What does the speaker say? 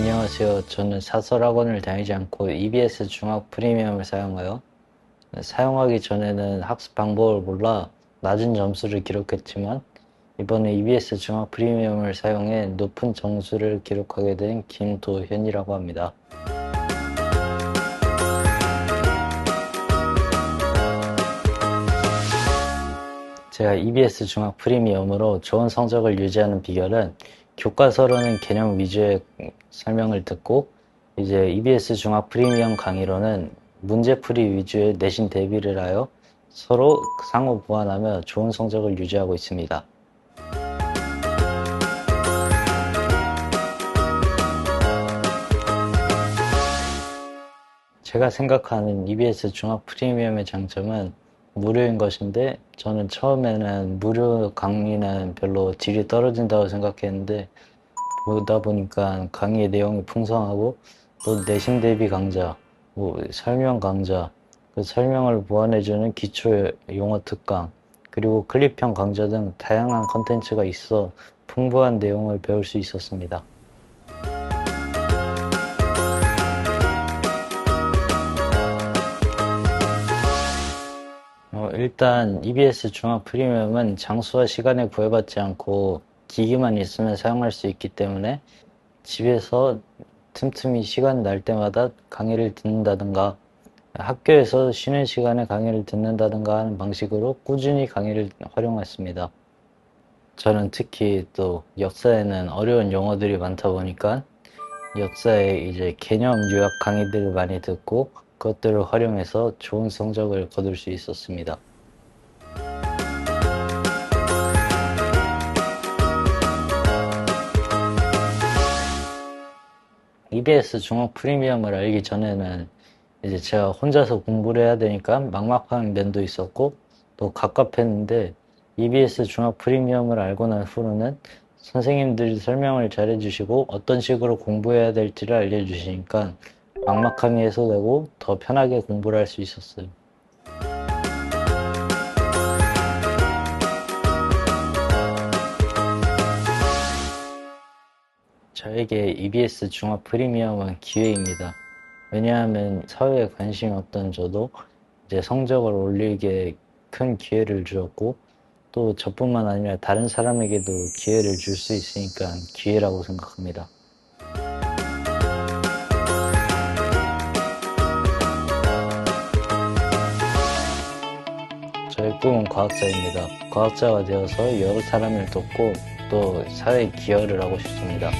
안녕하세요. 저는 사설학원을 다니지 않고 EBS 중학 프리미엄을 사용하여 사용하기 전에는 학습 방법을 몰라 낮은 점수를 기록했지만 이번에 EBS 중학 프리미엄을 사용해 높은 점수를 기록하게 된 김도현이라고 합니다. 제가 EBS 중학 프리미엄으로 좋은 성적을 유지하는 비결은 교과서로는 개념 위주의 설명을 듣고 이제 EBS 중학 프리미엄 강의로는 문제풀이 위주의 내신 대비를 하여 서로 상호 보완하며 좋은 성적을 유지하고 있습니다. 제가 생각하는 EBS 중학 프리미엄의 장점은 무료인 것인데 저는 처음에는 무료 강의는 별로 질이 떨어진다고 생각했는데 보다 보니까 강의의 내용이 풍성하고 또 내신 대비 강좌, 뭐 설명 강좌, 그 설명을 보완해주는 기초 용어 특강, 그리고 클립형 강좌 등 다양한 컨텐츠가 있어 풍부한 내용을 배울 수 있었습니다. 일단 EBS 중앙 프리미엄은 장소와 시간에 구애받지 않고 기기만 있으면 사용할 수 있기 때문에 집에서 틈틈이 시간 날 때마다 강의를 듣는다든가 학교에서 쉬는 시간에 강의를 듣는다든가 하는 방식으로 꾸준히 강의를 활용했습니다. 저는 특히 또 역사에는 어려운 용어들이 많다 보니까 역사에 이제 개념 유학 강의들을 많이 듣고 그것들을 활용해서 좋은 성적을 거둘 수 있었습니다. EBS 중학 프리미엄을 알기 전에는 이제 제가 혼자서 공부를 해야 되니까 막막한 면도 있었고 또 갑갑했는데 EBS 중학 프리미엄을 알고 난 후로는 선생님들이 설명을 잘 해주시고 어떤 식으로 공부해야 될지를 알려주시니까 막막함이 해소되고 더 편하게 공부를 할 수 있었어요. 저에게 EBS 중학 프리미엄은 기회입니다. 왜냐하면 사회에 관심이 없던 저도 이제 성적을 올리기에 큰 기회를 주었고 또 저뿐만 아니라 다른 사람에게도 기회를 줄 수 있으니까 기회라고 생각합니다. 저의 꿈은 과학자입니다. 과학자가 되어서 여러 사람을 돕고 또 사회에 기여를 하고 싶습니다.